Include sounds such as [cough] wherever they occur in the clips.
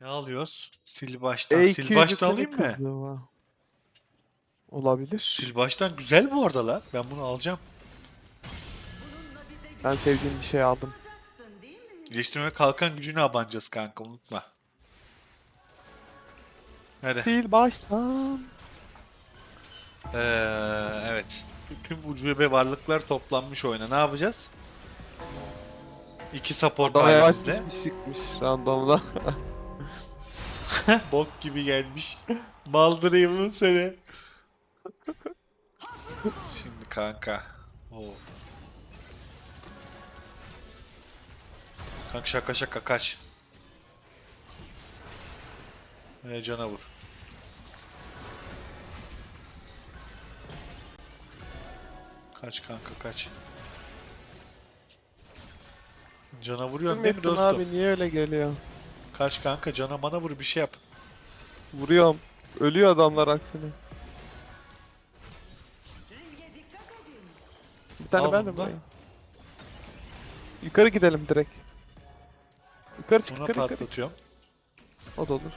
Ne alıyoruz? Sil baştan. E Sil baştan alayım mı? Olabilir. Sil baştan güzel bu arada la. Ben bunu alacağım. Ben sevdiğim bir şey aldım. İyileştirme kalkan gücünü abanacağız kanka unutma. Hadi. Sil baştan. Ee, evet. Tüm ucube varlıklar toplanmış oyuna. Ne yapacağız? İki support Daha yavaş halimizde. bir çıkmış randomda. [laughs] [laughs] Bok gibi gelmiş. [laughs] Maldırayım seni. [laughs] Şimdi kanka. Oo. Kanka şaka şaka kaç. Yine cana vur. Kaç kanka kaç. Cana vuruyorsun değil mi dostum? abi niye öyle geliyor? Kaç kanka cana mana vur bir şey yap. Vuruyorum. Ölüyor adamlar aksine. Bir tane Al ben de bunu da. buraya. Yukarı gidelim direkt. Yukarı çık Buna yukarı yukarı. patlatıyorum. O da olur.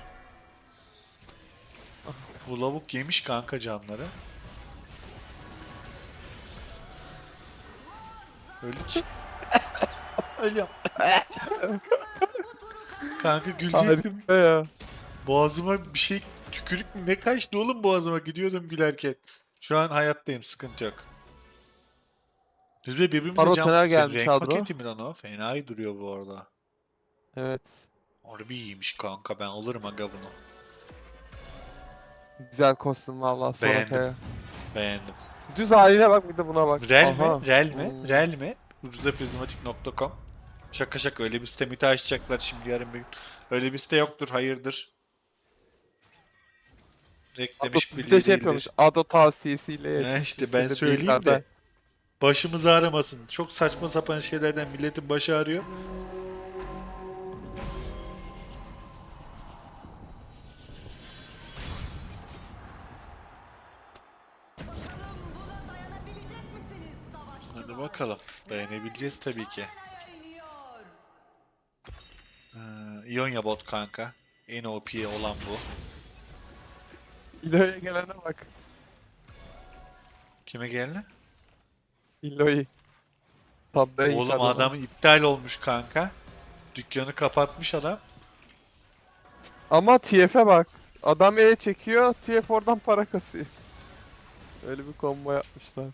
Bu lavuk yemiş kanka canları. Öldük. [laughs] Ölüyorum. [laughs] kanka gülecektim. Harika ya. Boğazıma bir şey tükürük mü ne kaçtı oğlum boğazıma gidiyordum gülerken. Şu an hayattayım sıkıntı yok. Biz de birbirimize Taner tutuyoruz. gelmiş Renk Adro. paketi mi lan o? Fena iyi duruyor bu arada. Evet. Harbi iyiymiş kanka ben alırım aga bunu. Güzel kostüm vallahi Beğendim. Soraka'ya. Beğendim. Düz haline bak bir de buna bak. Rel Aha. mi? Rel mi? Hmm. Rel mi? Ucuzaprizmatik.com Şaka şaka öyle bir site mite açacaklar şimdi yarın bir gün. Öyle bir site yoktur hayırdır. Demiş bir de şey yapıyormuş. Ado tavsiyesiyle. Ya işte ben söyleyeyim yukarıda. de başımızı ağrımasın. Çok saçma sapan şeylerden milletin başı ağrıyor. Hadi bakalım. Dayanabileceğiz tabii ki. İonya bot kanka. En OP olan bu. İlo'ya gelene bak. Kime geldi? İlo'yu. Tabda Oğlum adam iptal olmuş kanka. Dükkanı kapatmış adam. Ama TF'e bak. Adam E çekiyor, TF oradan para kasıyor. Öyle bir combo yapmışlar.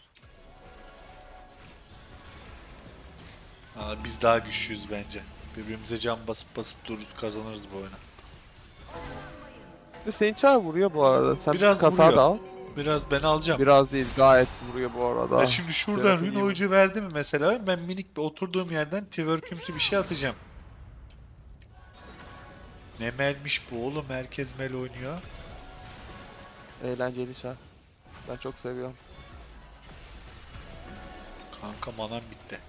Aa, biz daha güçlüyüz bence. Birbirimize can basıp basıp dururuz kazanırız bu oyunu. Saint Char vuruyor bu arada. Sen Biraz kasa vuruyor. da al. Biraz ben alacağım. Biraz değil gayet vuruyor bu arada. Ya şimdi şuradan rune iyi. oyuncu verdi mi mesela ben minik bir oturduğum yerden twerkümsü bir şey atacağım. Ne melmiş bu oğlum herkes mel oynuyor. Eğlenceli Char. Ben çok seviyorum. Kanka manam bitti.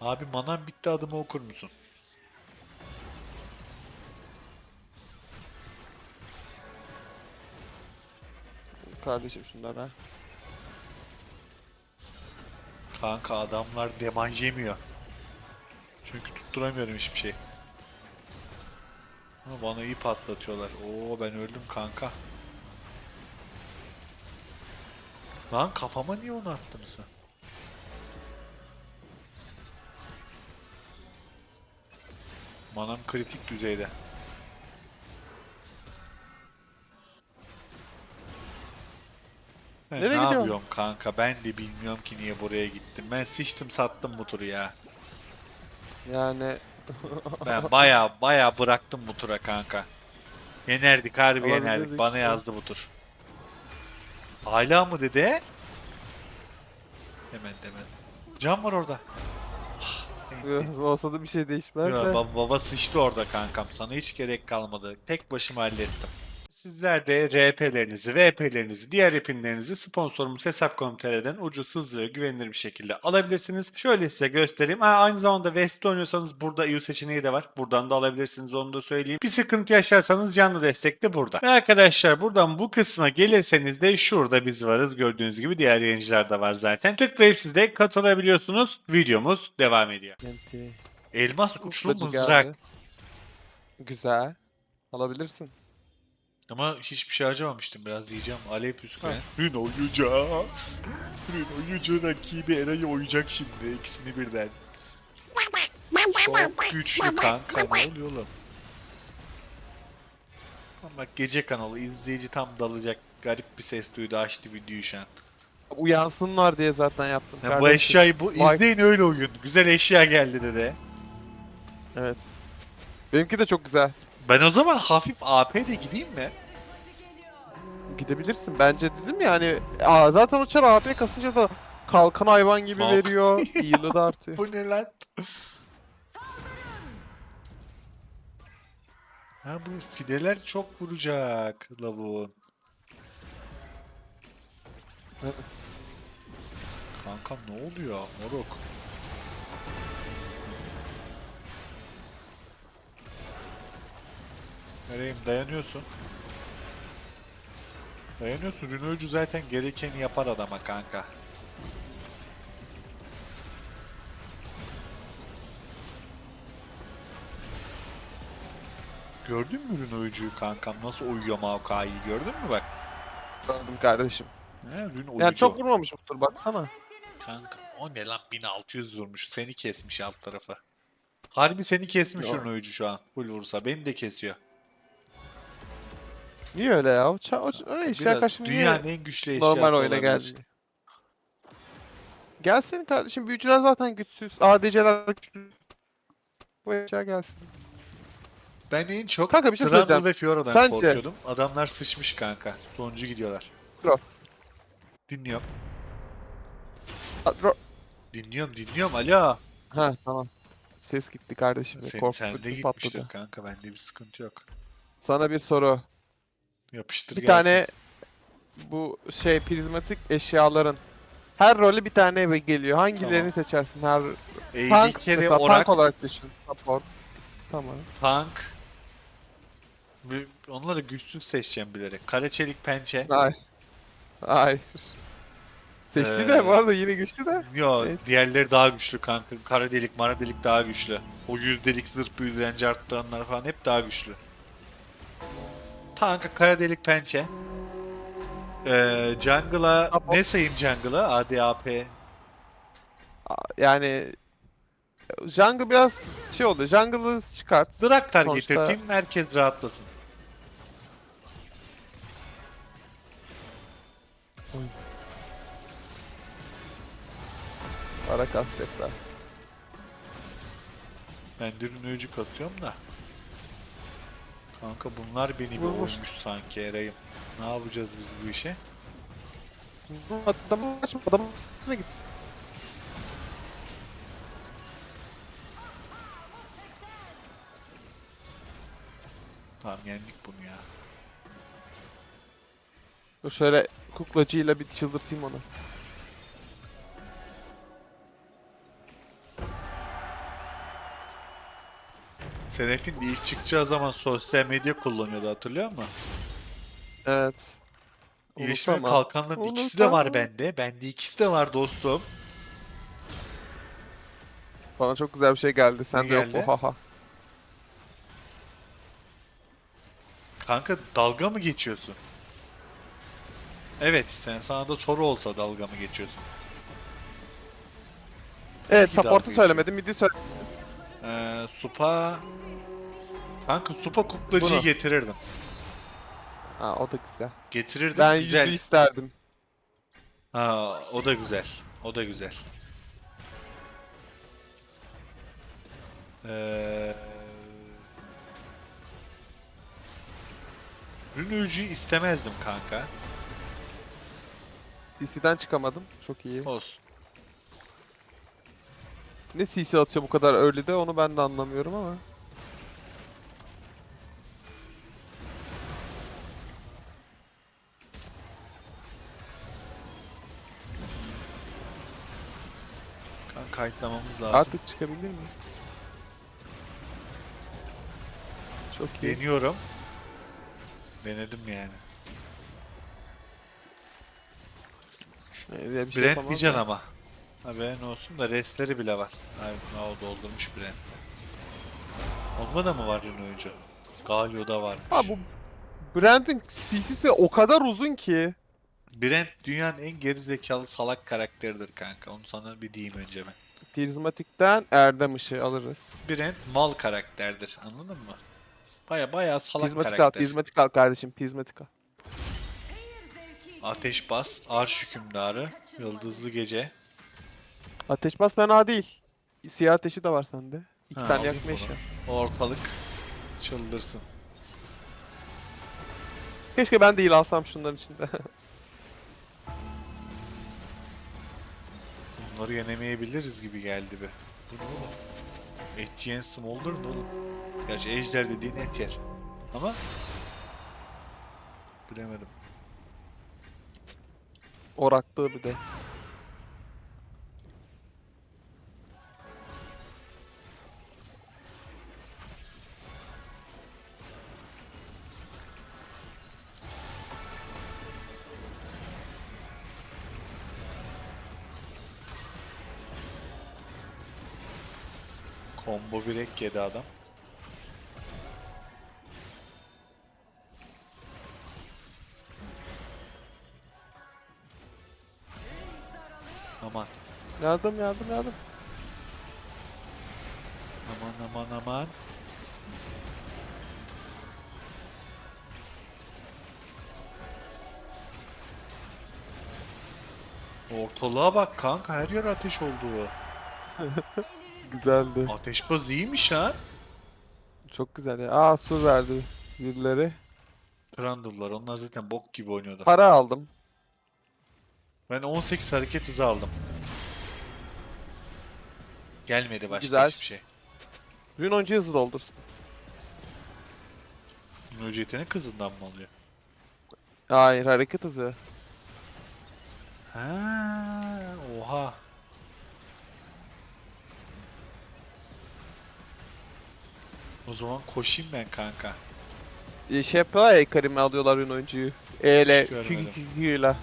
Abi manam bitti adımı okur musun? Kardeşim şundan ha. Kanka adamlar demaj yemiyor. Çünkü tutturamıyorum hiçbir şey. Ama bana iyi patlatıyorlar. Oo ben öldüm kanka. Lan kafama niye onu attınız? Manam kritik düzeyde. Ben Nereye ne gidiyorsun? yapıyorum kanka? Ben de bilmiyorum ki niye buraya gittim. Ben sıçtım sattım bu turu ya. Yani [laughs] Ben baya baya bıraktım bu tura kanka. Yenerdik harbi Olabilirdik yenerdik. Bana ya. yazdı bu tur. Hala mı dedi? Hemen demedim. Can var orada. [laughs] olsa da bir şey değişmez Ya, de. baba, baba sıçtı orada kankam. Sana hiç gerek kalmadı. Tek başıma hallettim. Sizler de RP'lerinizi, VP'lerinizi, diğer epinlerinizi sponsorumuz Hesap.com.tr'den ucuz, hızlı ve güvenilir bir şekilde alabilirsiniz. Şöyle size göstereyim. Ha, aynı zamanda West'te oynuyorsanız burada EU seçeneği de var. Buradan da alabilirsiniz onu da söyleyeyim. Bir sıkıntı yaşarsanız canlı destek de burada. Ve arkadaşlar buradan bu kısma gelirseniz de şurada biz varız. Gördüğünüz gibi diğer yayıncılar da var zaten. Tıklayıp siz de katılabiliyorsunuz. Videomuz devam ediyor. Elmas uçlu mızrak. Güzel. Alabilirsin. Ama hiçbir şey harcamamıştım biraz diyeceğim. Alev püsküren. Rün oyuncağı. Rün oyuncu rakibi Eray'ı oyacak şimdi. ikisini birden. Çok güçlü kanka. Ne oluyor oğlum? Ama bak gece kanalı izleyici tam dalacak garip bir ses duydu açtı videoyu şu an. Uyansınlar diye zaten yaptım. Ya bu kardeşim. eşyayı bu Vay. izleyin öyle oyun. Güzel eşya geldi dede. Evet. Benimki de çok güzel. Ben o zaman hafif AP de gideyim mi? Gidebilirsin bence dedim yani. Aa, zaten uçar AP kasınca da kalkan hayvan gibi Kalk. veriyor. [laughs] Heal'ı da artıyor. Bu ne lan? Ha bu fideler çok vuracak lavuğun. Kankam ne oluyor moruk? Nereyim dayanıyorsun. Dayanıyorsun. Rünöcü zaten gerekeni yapar adama kanka. Gördün mü Rünöcü'yü kankam nasıl uyuyor Maokai'yi gördün mü bak. Gördüm kardeşim. He, Rün Yani çok vurmamış bu tur baksana. Kanka o ne lan 1600 vurmuş seni kesmiş alt tarafı. Harbi seni kesmiş Yok. Rünöcü şu an. Full vursa beni de kesiyor. Niye öyle ya? O, ça- o, o eşya karşı niye dünyanın en güçlü eşyası normal oyuna olabilir. geldi? Gelsin kardeşim. Büyücüler zaten güçsüz. ADC'ler güçlü. Bu eşya gelsin. Ben en çok Kanka bir şey Trundle söyleyeceğim. ve Fiora'dan Sence- korkuyordum. Adamlar sıçmış kanka. Sonuncu gidiyorlar. Bro. Dinliyorum. Ha, ro- Dinliyorum dinliyorum. Alo. Ha tamam. Ses gitti kardeşim. Sen, ödüm gitmiştir patladı. kanka. Bende bir sıkıntı yok. Sana bir soru. Yapıştır Bir gelsin. tane bu şey prizmatik eşyaların her rolü bir tane geliyor. Hangilerini seçersin? Her tank AD carry, mesela orak, tank olarak düşün. Support. Tamam. tank. Bir- Onları güçsüz seçeceğim bilerek. Kara çelik pençe. Ay. Ay. Seçti Ee, de bu arada yine güçlü de. Yo Evet. diğerleri daha güçlü kanka. Kara delik, mara delik daha güçlü. O yüz delik zırh büyüleyen arttıranlar falan hep daha güçlü. Kanka kara delik pençe. Ee, jungle'a Support. ne sayayım jungle'a? ADAP. Yani jungle biraz şey oldu. Jungle'ı çıkart. Draktar Sonuçta- getirteyim herkes rahatlasın. Para kasacaklar. Ben de ürünücü katıyorum da. Kanka bunlar beni bir Vurmuş. oymuş sanki Eray'ım. Ne yapacağız biz bu işe? Adamı açma. Adamın üstüne git. Tamam yendik bunu ya. Dur şöyle kuklacıyla bir çıldırtayım onu. Serafin ilk çıkacağı zaman sosyal medya kullanıyordu hatırlıyor musun? Evet. İyileşme Unutamam. kalkanların ikisi de var Unutamam. bende. Bende ikisi de var dostum. Bana çok güzel bir şey geldi. Sen de yok geldi? bu haha. Kanka dalga mı geçiyorsun? Evet sen sana da soru olsa dalga mı geçiyorsun? Evet dalga support'u geçiyor. söylemedim. Midi söyle. Ee, Supa... Kanka Supa kuklacıyı Bunu. getirirdim. Ha o da güzel. Getirirdim Ben güzel. yüzü isterdim. Ha, o da güzel. O da güzel. Ee... Rünücü'yü istemezdim kanka. CC'den çıkamadım. Çok iyi. Olsun. Ne CC atıyor bu kadar early'de onu ben de anlamıyorum ama. Kanka kayıtlamamız lazım. Artık çıkabilir mi? Çok iyi. Deniyorum. Denedim yani. Öyle bir şey Brent can da. ama. Haberin olsun da restleri bile var. Ay, o doldurmuş Brent. Onda da mı var yine oyuncu? Galio'da varmış. Ha bu Brand'in CC'si o kadar uzun ki. Brent dünyanın en gerizekalı salak karakteridir kanka. Onu sana bir diyeyim önce ben. Prizmatik'ten Erdem ışığı alırız. Brent mal karakterdir. Anladın mı? Baya baya salak Prizmatik al, karakter. prizmatik al kardeşim, prizmatik al. Ateş bas, arş hükümdarı, yıldızlı gece. Ateş bas fena değil. Siyah ateşi de var sende. İki Ha, tane yakma bunu. eşya. Ortalık çıldırsın. Keşke ben de heal alsam şunların içinde. [laughs] Bunları yenemeyebiliriz gibi geldi be. Bu ne oğlum? Et yiyen smolder ne oğlum? Gerçi ejder dediğin et yer. Ama bilemedim. Oraklı bir de. Combo birek yedi adam. Aman. Yardım yardım yardım. Aman aman aman. Ortalığa bak kanka her yer ateş oldu. [laughs] Güzeldi. Ateşbaz iyiymiş ha. Çok güzel ya. Aa su verdi birileri. Trundle'lar onlar zaten bok gibi oynuyordu. Para aldım. Ben 18 hareket hızı aldım. Gelmedi başka Güzel. hiçbir şey. Rune oyuncu hızlı doldursun. Önce yetenek hızından mı alıyor? Hayır hareket hızı. Ha, oha. O zaman koşayım ben kanka. Ee, Şey yapıyorlar ya Karim'i alıyorlar Rune oyuncuyu. E ile Hiç görmedim. ile.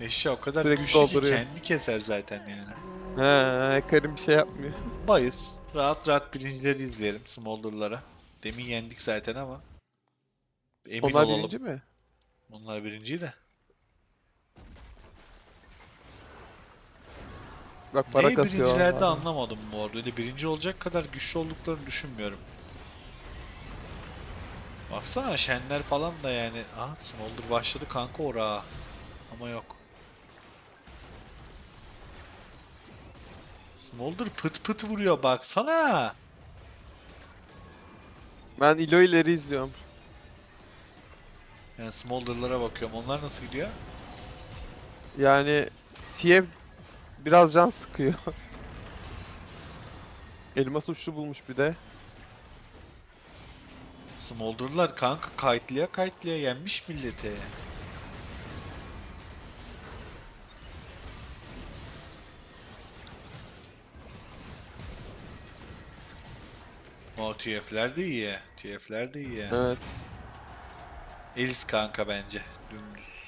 Eşya o kadar Sürekli güçlü ki dolduruyor. kendi keser zaten yani. He Karim bir şey yapmıyor. Bayız. Rahat rahat birincileri izleyelim Smolder'lara. Demin yendik zaten ama. Emin Onlar olalım. birinci mi? Onlar birinci de. Bak para Neyi kasıyor. birincilerde onlar. anlamadım bu arada. Öyle birinci olacak kadar güçlü olduklarını düşünmüyorum. Baksana şenler falan da yani. Aha Smolder başladı kanka ora. Ama yok. Smolder pıt pıt vuruyor baksana. Ben ilo ileri izliyorum. Yani Smolder'lara bakıyorum. Onlar nasıl gidiyor? Yani TF biraz can sıkıyor. [laughs] Elmas uçlu bulmuş bir de. Smolder'lar kanka kayıtlıya kayıtlıya yenmiş millete. O TF'ler de iyi. TF'ler de iyi. Evet. Elis kanka bence. Dümdüz.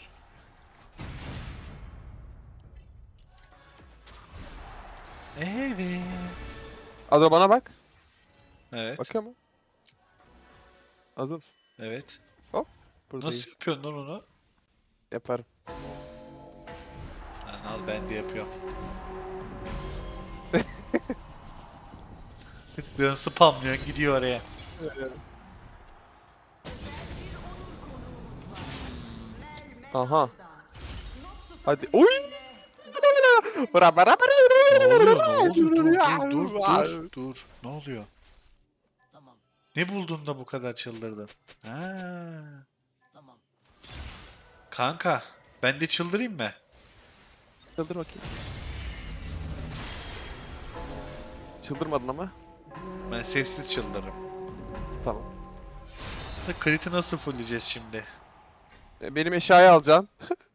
Evet. Ado bana bak. Evet. Bakıyor mu? Hazır mısın? Evet. Buradayım. Nasıl yapıyorsun lan onu? Yaparım. Yani al ben de yapıyorum. [laughs] Tıklıyorsun spamlıyorsun gidiyor oraya. Aha. Hadi. Oy! Bra bra Ne oluyor ne oluyor dur dur dur dur dur ne oluyor? Ne buldun da bu kadar çıldırdın? Ha. Kanka ben de çıldırayım mı? Çıldır bakayım. Çıldırmadın ama. Ben sessiz çıldırırım. Tamam. Kriti nasıl fullleyeceğiz şimdi? E, Benim eşyayı alacaksın. [laughs]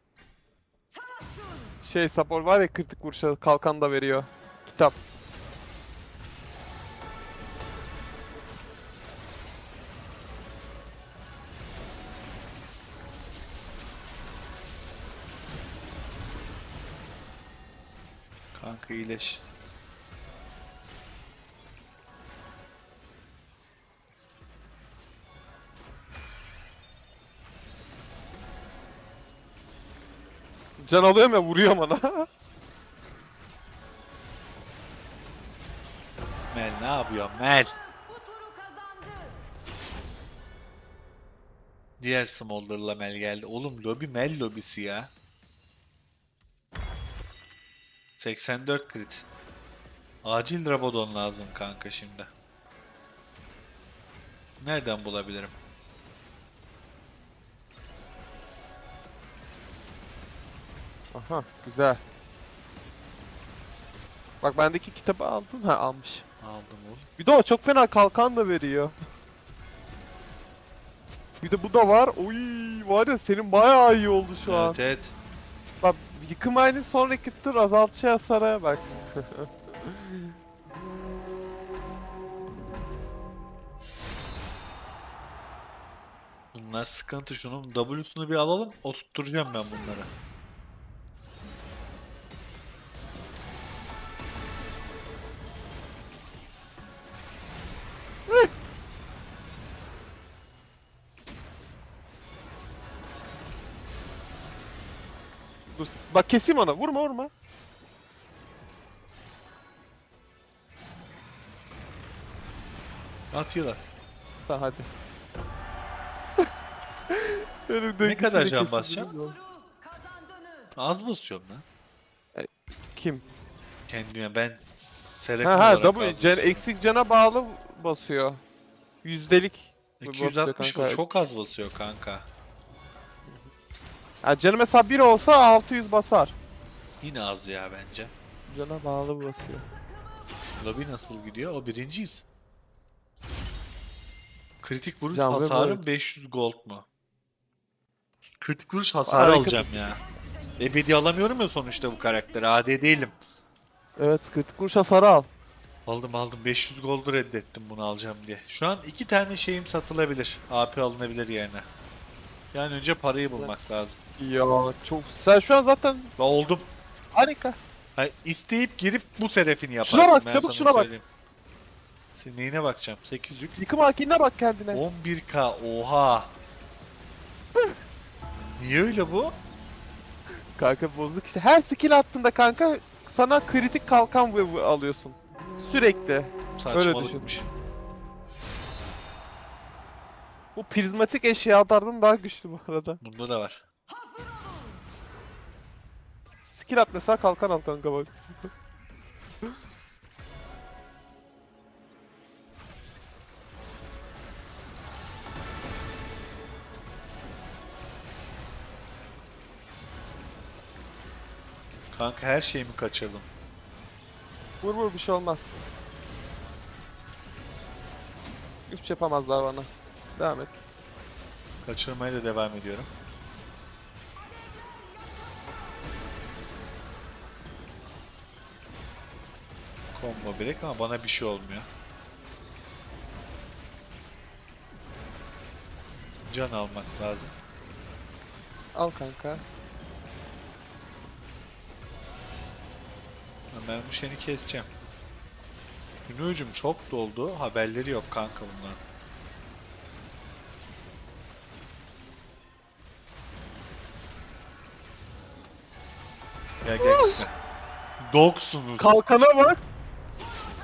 şey support var ya kritik vuruşa kalkan da veriyor. Kitap. Kanka iyileş. Can alıyorum ya vuruyorum ona. [laughs] Mel ne yapıyor Mel? Diğer Smolder'la Mel geldi. Oğlum lobi Mel lobisi ya. 84 crit. Acil Rabadon lazım kanka şimdi. Nereden bulabilirim? Aha güzel. Bak bendeki kitabı aldın ha almış. Aldım oğlum. Bir de o çok fena kalkan da veriyor. Bir de bu da var. Oy var ya senin bayağı iyi oldu şu an. Evet evet. Bak yıkım aynı sonraki tur azaltıcı hasara bak. Bunlar sıkıntı. Şunun W'sunu bir alalım. Oturtturacağım ben bunları. Bak keseyim ona. Vurma vurma. At yıl at. Ha hadi. [laughs] Benim Ne kadar can basacağım? Az basıyorum lan. Kim? Kendime ben Serafin Ha ha olarak W az can, basıyorum. eksik cana bağlı basıyor. Yüzdelik. 260 basıyor bu kanka. çok az basıyor kanka. Ha, canı mesela 1 olsa 600 basar. Yine az ya bence. Cana bağlı basıyor. Lobby nasıl gidiyor? O birinciyiz. Kritik vuruş Can ve hasarım Void. 500 gold mu? Kritik vuruş hasarı Harika. alacağım ya. Ebedi alamıyorum ya sonuçta bu karakteri. AD değilim. Evet kritik vuruş hasarı al. Aldım aldım 500 gold'u reddettim bunu alacağım diye. Şu an iki tane şeyim satılabilir. AP alınabilir yerine. Yani önce parayı bulmak lazım. Ya çok sen şu an zaten Ve oldum. harika. Ha, isteyip girip bu serefini yaparsın. Şuna bak, ben çabuk sana şuna bak. söyleyeyim. Senin neyine bakacağım? 8 yük. Yıkım hakinine bak kendine. 11k oha. Niye öyle bu? Kanka bozduk işte. Her skill attığında kanka sana kritik kalkan bu alıyorsun. Sürekli. Saçmalıkmış. Bu prizmatik eşyalardan daha güçlü bu arada. Bunda da var. Skill at mesela kalkan al kanka bak. Kanka her şeyimi kaçırdım. Vur vur bir şey olmaz. Hiçbir şey yapamazlar bana. Devam et. Kaçırmaya da devam ediyorum. Combo break ama bana bir şey olmuyor. Can almak lazım. Al kanka. Ben bu şeni keseceğim. Günücüm çok doldu. Haberleri yok kanka bunların. Gel gel gitme. Dogsunuz. Kalkana bak.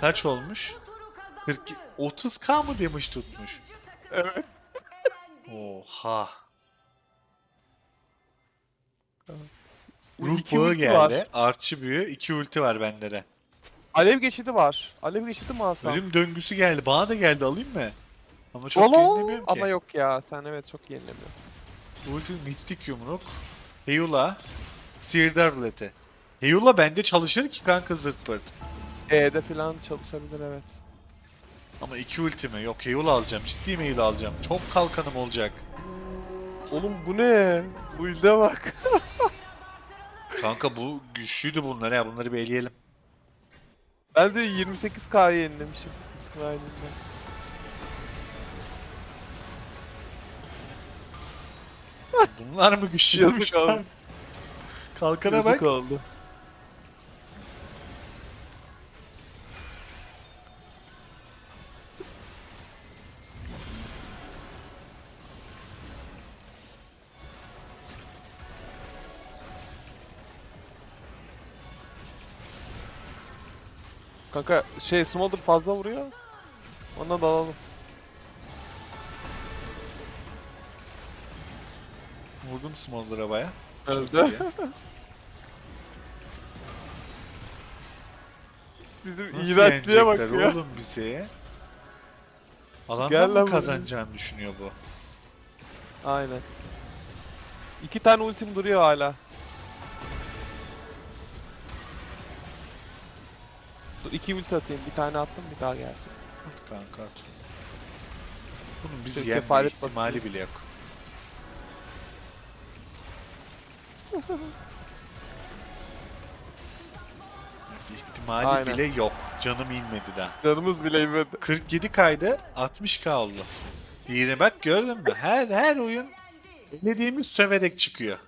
Kaç olmuş? 40 30k mı demiş tutmuş? Evet. Oha. Ruh bağı geldi. var. Artçı büyü. 2 ulti var bende de. Alev geçidi var. Alev geçidi mi alsam? Ölüm döngüsü geldi. Bana da geldi alayım mı? Ama çok Olo! yenilemiyorum ki. Ama yok ya sen evet çok yenilemiyorsun. Ulti mistik yumruk. Heyula. Sihirdar ruleti. Heyula bende çalışır ki kanka zırt pırt. E'de falan çalışabilir evet. Ama iki ulti mi? Yok Heyula alacağım. Ciddi mi Heyula alacağım? Çok kalkanım olacak. Oğlum bu ne? Bu ilde bak. [laughs] Kanka bu güçlüydü bunlar ya. Bunları bir eleyelim. Ben de 28k yenilemişim. Aynen. Bunlar mı güçlüymüş Yazık abi. Kalkana bak. Yazık oldu. Kanka şey Smolder fazla vuruyor. Ondan da alalım. Vurdum Smolder'a baya. Öldü. [laughs] Bizim Nasıl iğrençliğe bak yenecekler ya. oğlum bizi? Alandan Gel mı buraya. kazanacağını düşünüyor bu? Aynen. İki tane ultim duruyor hala. Dur iki ulti atayım. Bir tane attım bir daha gelsin. At kanka at. Bunun bizi Şey, yenme kefaret ihtimali basıyor. bile yok. [laughs] ihtimali Aynen. bile yok. Canım inmedi daha. Canımız bile inmedi. 47 kaydı 60k oldu. Yine bak gördün mü? Her her oyun dediğimiz söverek çıkıyor.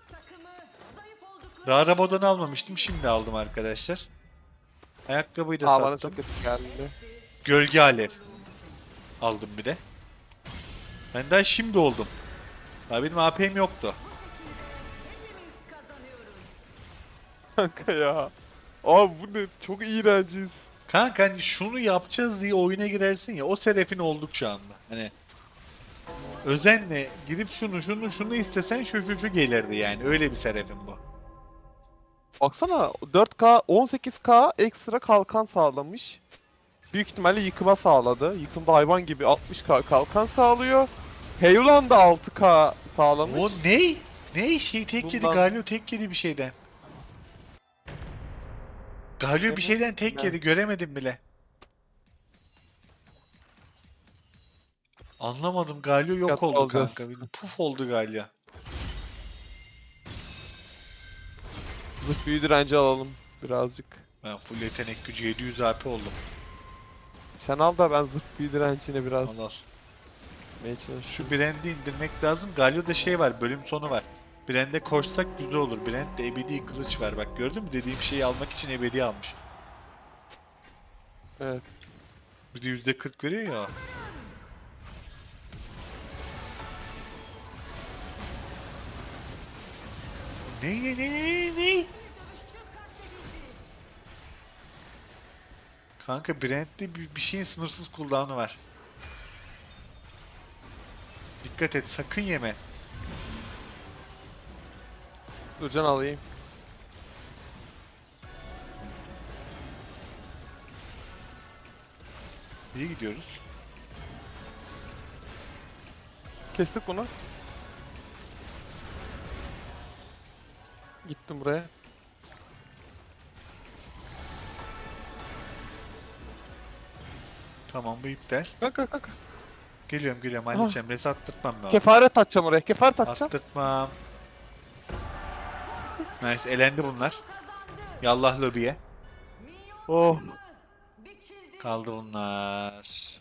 Daha Rabo'dan almamıştım. Şimdi aldım arkadaşlar. Ayakkabıyı da Aa bana sattım. çok kötü geldi. Gölge alev. Aldım bir de. Ben daha şimdi oldum. Daha benim AP'm yoktu. Kanka ya. Abi bu ne? Çok iğrenciz. Kanka hani şunu yapacağız diye oyuna girersin ya o serefin olduk şu anda. Hani özenle girip şunu şunu şunu istesen şu şu şu gelirdi yani öyle bir serefin bu. Baksana 4K 18K ekstra kalkan sağlamış. Büyük ihtimalle yıkıma sağladı. Yıkımda hayvan gibi 60K kalkan sağlıyor. Heyulan da 6K sağlamış. O ne? Ne şey tek yedi Bundan- Galio tek yedi bir şeyden. Galio bir şeyden tek Ben- yedi göremedim bile. Anlamadım Galio yok Dikkatli oldu olacağız. kanka. Puf oldu Galio. Zırh büyü direnci alalım birazcık. Ben full yetenek gücü 700 AP oldum. Sen al da ben zırh büyü direncine biraz Allah. gitmeye çalışıyorum. Şu Brand'i indirmek lazım. Galio'da şey var, bölüm sonu var. Brand'e koşsak güzel olur. Brand'de ebedi kılıç var. Bak gördün mü? Dediğim şeyi almak için ebedi almış. Evet. Bir de %40 veriyor ya. Ne ne ne ne ne? Kanka Brand'de bir, bir şeyin sınırsız cooldown'u var. Dikkat et sakın yeme. Dur can alayım. İyi gidiyoruz. Kestik bunu. Gittim buraya. Tamam bu iptal. Kanka kanka. Geliyorum geliyorum halledeceğim. Res attırtmam lazım. Kefaret atacağım oraya. Kefaret atacağım. Attırtmam. Nice elendi bunlar. Yallah lobiye. Oh. Kaldı bunlar.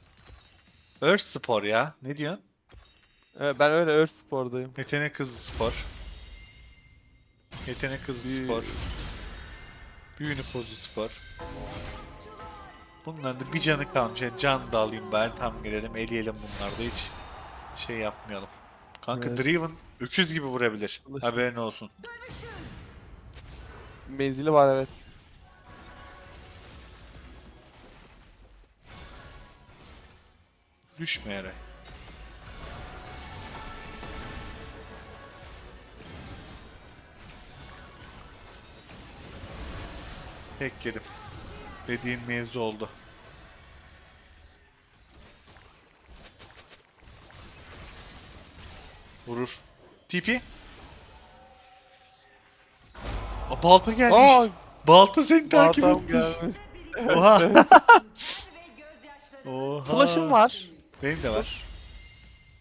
Earth Spor ya. Ne diyorsun? Evet, ben öyle Earth Spor'dayım. Yetenek hızı spor. Yetenek hızı Büyü- spor. Büyü nüfuzu spor. Bunların da bir canı kalmış. Yani can da alayım bari tam girelim. Eleyelim bunlarda hiç şey yapmayalım. Kanka Evet. Driven öküz gibi vurabilir. Alışın. Haberin olsun. Menzili var evet. Düşme yere. Tek yedim. Dediğin mevzu oldu. Vurur. Tipi. Aa, balta gelmiş. Aa, balta seni takip etmiş. gelmiş. [laughs] Oha. [laughs] Oha. Flash'ım var. Benim de var.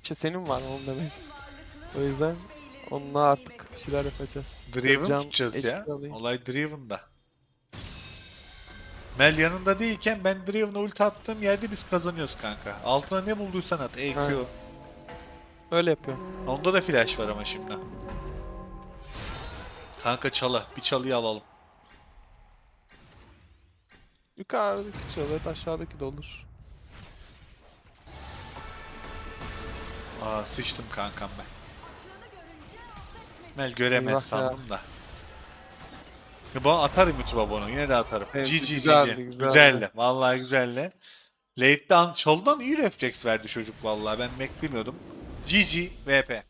İşte senin var onu demek. O yüzden onunla artık bir şeyler yapacağız. Driven Can tutacağız ya. alayım. Olay Driven'da. Mel yanında değilken ben Driven'a ulti attığım yerde biz kazanıyoruz kanka. Altına ne bulduysan at. EQ. Aynen. Öyle yapıyorum. Onda da flash var ama şimdi. Kanka çalı. Bir çalıyı alalım. Yukarıdaki çalıyor, aşağıdaki de olur. Aa sıçtım kankam ben. Mel göremez Eyvah ya. sandım da. Ya Ben atarım YouTube'a bunu. Yine de atarım. Evet, GG güzeldi, GG. güzeldi. Güzeldi. Vallahi güzeldi. Late'dan çalıdan iyi refleks verdi çocuk vallahi. Ben beklemiyordum. GG VP.